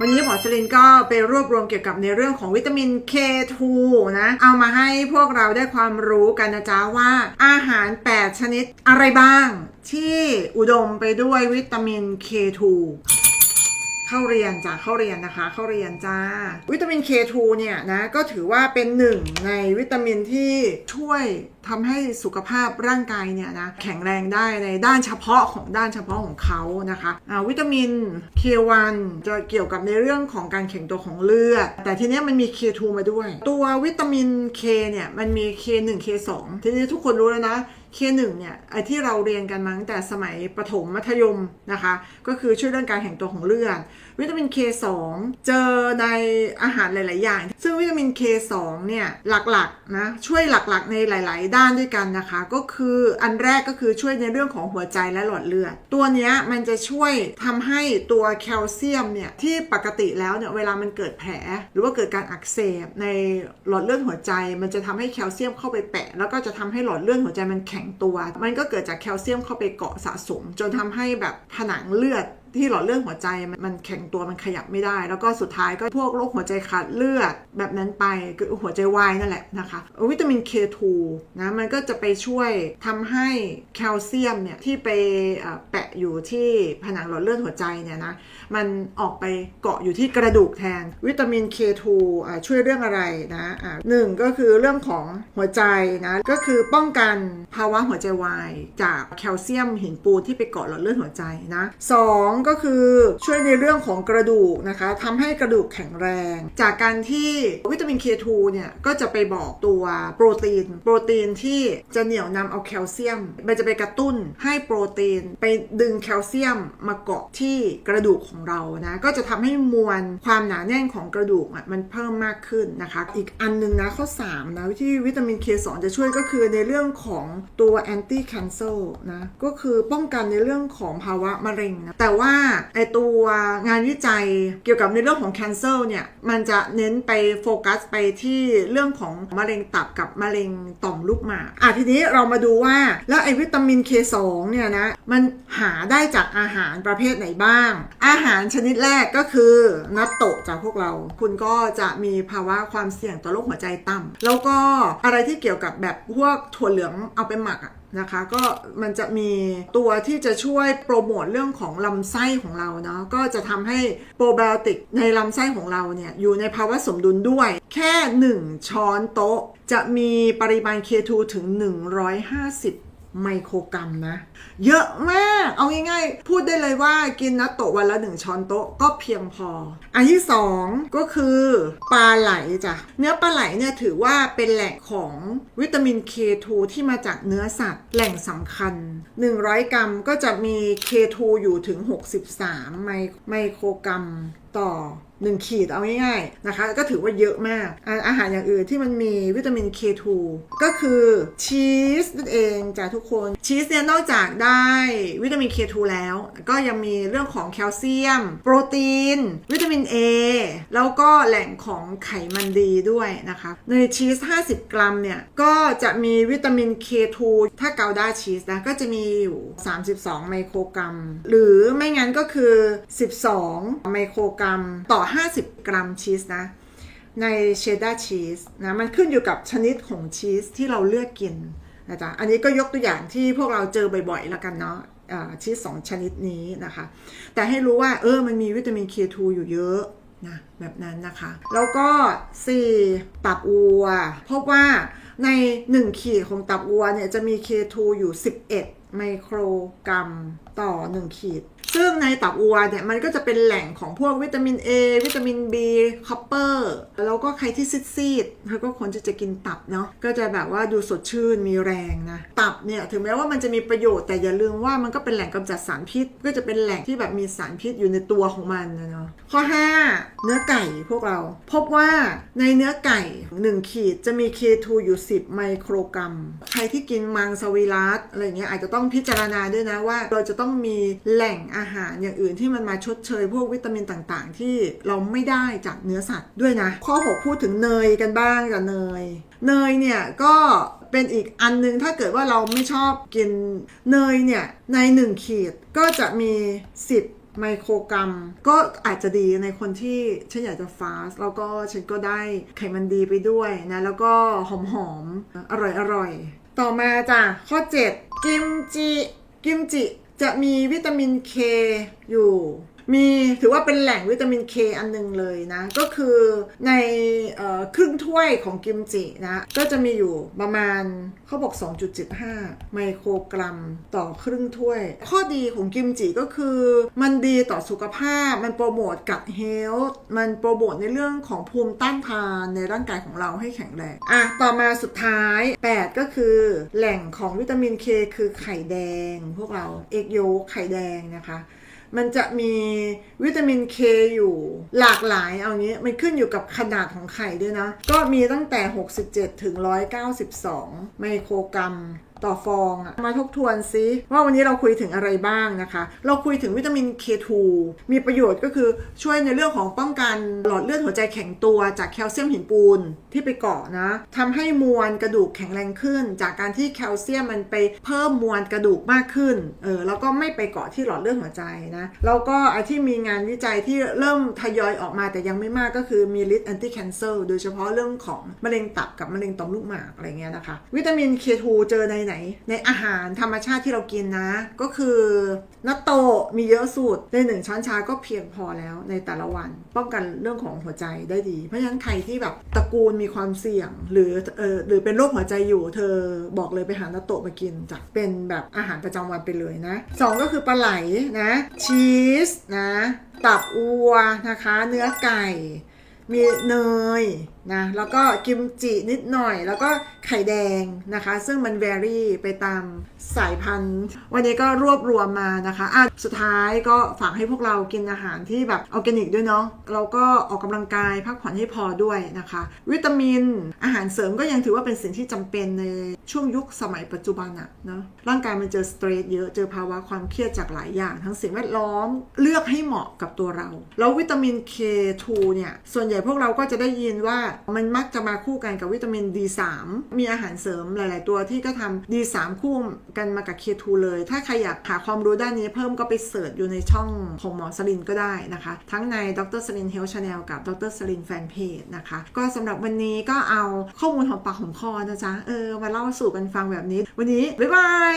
วันนี้หมอสลินก็ไปรวบรวมเกี่ยวกับในเรื่องของวิตามิน K2 นะ เอามาให้พวกเราได้ความรู้กันนะจ๊ะว่า อาหาร 8 ชนิดอะไรบ้าง ที่อุดมไปด้วยวิตามิน K2 เข้าเรียนจ้ะเข้าเรียนนะคะ เข้าเรียนจ้า วิตามิน K2 เนี่ยนะก็ถือว่าเป็นหนึ่งในวิตามินที่ช่วยทำให้สุขภาพร่างกายเนี่ยนะแข็งแรงได้ในด้านเฉพาะของด้านเฉพาะของเขานะคะอ่าวิตามิน K1 จะเกี่ยวกับในเรื่องของการแข็งตัวของเลือด แต่ทีเนี้ยมันมี K2 มาด้วย ตัววิตามิน K เนี่ยมันมี K1 K2 ทีนี้ทุกคนรู้แล้วนะ K1 เนี่ยไอที่เราเรียนกันมาตั้งแต่สมัยประถมมัธยมนะคะ ก็คือช่วยเรื่องการแข็งตัวของเลือด วิตามิน K2 เจอในอาหารหลาย ๆ อย่าง ซึ่งวิตามิน K2 เนี่ยหลัก ๆ นะ ช่วยหลัก ๆ ในหลาย ๆ ด้านด้วยกันนะคะ ก็คืออันแรกก็คือช่วยในเรื่องของหัวใจและหลอดเลือด ตัวนี้มันจะช่วยทำให้ตัวแคลเซียมเนี่ยที่ปกติแล้วเนี่ยเวลามันเกิดแผล หรือว่าเกิดการอักเสบในหลอดเลือดหัวใจ มันจะทำให้แคลเซียมเข้าไปแปะ แล้วก็จะทำให้หลอดเลือดหัวใจมันแข็งตัว มันก็เกิดจากแคลเซียมเข้าไปเกาะสะสม จนทำให้แบบผนังเลือด ที่หลอดเลือดหัวใจมันแข็งตัวมันขยับไม่ได้ แล้วก็สุดท้ายก็พวกโรคหัวใจขาดเลือดแบบนั้นไปคือหัวใจวายนั่นแหละนะคะวิตามิน K2 นะมันก็จะไปช่วยทำให้แคลเซียมเนี่ยที่ไปแปะอยู่ที่ผนังหลอดเลือดหัวใจเนี่ยนะมันออกไปเกาะอยู่ที่กระดูกแทน วิตามิน K2 ช่วยเรื่องอะไรนะอ่าหนึ่งก็คือเรื่องของหัวใจนะก็คือป้องกันภาวะหัวใจวาย จากแคลเซียมหินปูนที่ไปเกาะหลอดเลือดหัวใจนะสองก็คือช่วยในเรื่องของกระดูกนะคะทำให้กระดูกแข็งแรง จากการที่วิตามิน K2 เนี่ยก็จะไปบอกตัวโปรตีน โปรตีนที่จะเหนี่ยวนำเอาแคลเซียม มันจะไปกระตุ้นให้โปรตีน ไปดึงแคลเซียมมาเกาะที่กระดูกของเรานะก็จะทำให้มวลความหนาแน่นของกระดูกอะมันเพิ่มมากขึ้นนะคะ อีกอันหนึงนะข้อ3นะที่วิตามิน K2 จะช่วยก็คือในเรื่องของตัว anti cancer นะก็คือป้องกันในเรื่องของภาวะมะเร็งนะแต่ว่าาไอตัวงานวิจัยเกี่ยวกับในเรื่องของ cancer เนี่ย มันจะเน้นไปโฟกัสไปที่เรื่องของมะเร็งตับกับมะเร็งต่อมลูกหมากอะทีนี้เรามาดูว่าแล้วไอวิตามิน K2 เนี่ยนะ มันหาได้จากอาหารประเภทไหนบ้าง อาหารชนิดแรกก็คือนัตโตะจากพวกเรา คุณก็จะมีภาวะความเสี่ยงต่อโรคหัวใจต่ำแล้วก็อะไรที่เกี่ยวกับแบบพวกถั่วเหลืองเอาไปหมักอะ นะคะ ก็มันจะมีตัวที่จะช่วยโปรโมทเรื่องของลำไส้ของเราเนาะก็จะทำให้โปรไบโอติกในลำไส้ของเราเนี่ยอยู่ในภาวะสมดุลด้วย แค่ 1 ช้อนโต๊ะ จะมีปริมาณ K2 ถึง 150 ไมโครกรัมนะ เยอะมาก เอาง่ายๆ พูดได้เลยว่ากินนัตโตะวันละหนึ่งช้อนโต๊ะก็เพียงพอ อันที่สองก็คือปลาไหลจ้ะ เนื้อปลาไหลเนี่ยถือว่าเป็นแหล่งของวิตามิน K2 ที่มาจากเนื้อสัตว์แหล่งสำคัญ 100 กรัมก็จะมี K2 อยู่ถึง 63 ไมไมโครกรัมต่อ 1 ขีดเอาง่ายๆนะคะ ก็ถือว่าเยอะมากอาอาหารอย่างอื่นที่มันมีวิตามิน K2 ก็คือชีสนั่นเองจ้ะทุกคนชีสเนี่ยนอกจากได้วิตามิน K2 แล้ว ก็ยังมีเรื่องของแคลเซียม โปรตีน วิตามิน A แล้วก็แหล่งของไขมันดีด้วยนะคะในชีส 50 กรัมเนี่ย ก็จะมีวิตามิน K2 ถ้าเกาด้าชีสนะก็จะมีอยู่ 32 ไมโครกรัม หรือไม่งั้นก็คือ 12 ไมโครกรัมต่อ50 กรัมชีสนะ ในเชดดาร์ชีสนะ มันขึ้นอยู่กับชนิดของชีสที่เราเลือกกินนะจ๊ะ อันนี้ก็ยกตัวอย่างที่พวกเราเจอบ่อยๆ แล้วกันเนาะชีสสองชนิดนี้นะคะ แต่ให้รู้ว่า เออ มันมีวิตามิน K2 อยู่เยอะนะแบบนั้นนะคะ แล้วก็ 4 ตับวัว พบว่าใน 1 ขีดของตับวัวเนี่ยจะมี K2 อยู่ 11 ไมโครกรัมต่อ 1 ขีด ซึ่งในตับวัวเนี่ยมันก็จะเป็นแหล่งของพวกวิตามิน A วิตามิน B คอปเปอร์แล้วก็ใครที่ซีดๆเขาก็ควรจะจะกินตับเนาะก็จะแบบว่าดูสดชื่นมีแรงนะตับเนี่ยถึงแม้ว่ามันจะมีประโยชน์แต่อย่าลืมว่ามันก็เป็นแหล่งกำจัดสารพิษ ก็จะเป็นแหล่งที่แบบมีสารพิษอยู่ในตัวของมันนะเนาะข้อ 5 เนื้อไก่พวกเรา พบว่าในเนื้อไก่ 1 ขีดจะมี K2 อยู่ 10 ไมโครกรัม ใครที่กินมังสวิรัตอะไรเงี้ยอาจจะต้องพิจารณาด้วยนะว่า เราจะต้องมีแหล่งอาหารอย่างอื่นที่มันมาชดเชย พวกวิตามินต่างๆ ที่เราไม่ได้จากเนื้อสัตว์ด้วยนะ ข้อ 6 พูดถึงเนยกันบ้างกับเนย เนยเนี่ยก็เป็นอีกอันนึงถ้าเกิดว่าเราไม่ชอบกินเนยเนี่ยใน 1 ขีดก็จะมี 10ไมโครกรัมก็อาจจะดีในคนที่ฉันอยากจะฟาสต์แล้วก็ฉันก็ได้ไขมันดีไปด้วยนะ แล้วก็หอมๆอร่อยๆต่อมาจ้ะข้อ 7 กิมจิ กิมจิ จะมีวิตามินเคอยู่ มีถือว่าเป็นแหล่งวิตามินเคอันหนึงเลยนะ ก็คือในออครึ่งถ้วยของกิมจินะ ก็จะมีอยู่ประมาณเขาบอก 2.75 ไมโครกรัมต่อครึ่งถ้วย ข้อดีของกิมจิก็คือมันดีต่อสุขภาพ มันโปรโมทกัดเฮลท์มันโปรโมทในเรื่องของภูมิต้านทานในร่างกายของเราให้แข็งแรงอะต่อมาสุดท้าย 8 ก็คือแหล่งของวิตามินเคคือไข่แดงพวกเราเอกโยไข่แดงนะคะ มันจะมีวิตามินเคอยู่หลากหลายเอางี้มันขึ้นอยู่กับขนาดของไข่ด้วยนะ ก็มีตั้งแต่ 67 ถึง 192 ไมโครกรัมต่อฟองอะมาทบทวนซิว่าวันนี้เราคุยถึงอะไรบ้างนะคะ เราคุยถึงวิตามิน K2 มีประโยชน์ก็คือช่วยในเรื่องของป้องกันหลอดเลือดหัวใจแข็งตัวจากแคลเซียมหินปูนที่ไปเกาะนะทำให้มวลกระดูกแข็งแรงขึ้น จากการที่แคลเซียมมันไปเพิ่มมวลกระดูกมากขึ้นเออแล้วก็ไม่ไปเกาะที่หลอดเลือดหัวใจนะแล้วก็ไอ้ที่มีงานวิจัยที่เริ่มทยอยออกมาแต่ยังไม่มากก็คือมีฤทธิ์แอนตี้แคนเซอร์โดยเฉพาะเรื่องของมะเร็งตับกับมะเร็งต่อมลูกหมากอะไรเงี้ยนะคะ วิตามิน K2 เจอในไหน ในอาหารธรรมชาติที่เรากินนะ ก็คือนัตโตมีเยอะสุดในหนึ่งช้อนชาก็เพียงพอแล้วในแต่ละวัน ป้องกันเรื่องของหัวใจได้ดี เพราะฉะนั้นใครที่แบบตระกูลมีความเสี่ยง หรือเออหรือเป็นโรคหัวใจอยู่ เธอบอกเลยไปหานัตโตมากินจ้ะเป็นแบบอาหารประจำวันไปเลยนะสองก็คือปลาไหลนะชีสนะตับอัวนะคะ เนื้อไก่ มีเนย นะแล้วก็กิมจินิดหน่อย แล้วก็ไข่แดงนะคะ ซึ่งมันแวรี่ไปตามสายพันธุ์ วันนี้ก็รวบรวมมานะคะอะสุดท้ายก็ฝากให้พวกเรากินอาหารที่แบบออร์แกนิกด้วยเนาะเราก็ออกกำลังกายพักผ่อนให้พอด้วยนะคะ วิตามิน อาหารเสริมก็ยังถือว่าเป็นสิ่งที่จำเป็นในช่วงยุคสมัยปัจจุบันอะเนาะร่างกายมันเจอสเตรสเยอะเจอภาวะความเครียดจากหลายอย่าง ทั้งสิ่งแวดล้อมเลือกให้เหมาะกับตัวเรา แล้ววิตามิน K2 เนี่ยส่วนใหญ่พวกเราก็จะได้ยินว่ามันมักจะมาคู่กันกับวิตามิน D3 มีอาหารเสริมหลาย ๆ ตัวที่ก็ทำ D3 คู่กันมากับ K2 เลย ถ้าใครอยากหาความรู้ด้านนี้เพิ่มก็ไปเสิร์ชอยู่ในช่องของหมอสลินก็ได้นะคะ ทั้งในดรสลินเฮลชาแนลกับดรสลินแฟนเพจนะคะ ก็สำหรับวันนี้ก็เอาข้อมูลของปากของคอนะจ๊ะ เออ มาเล่าสู่กันฟังแบบนี้ วันนี้ บ๊ายบาย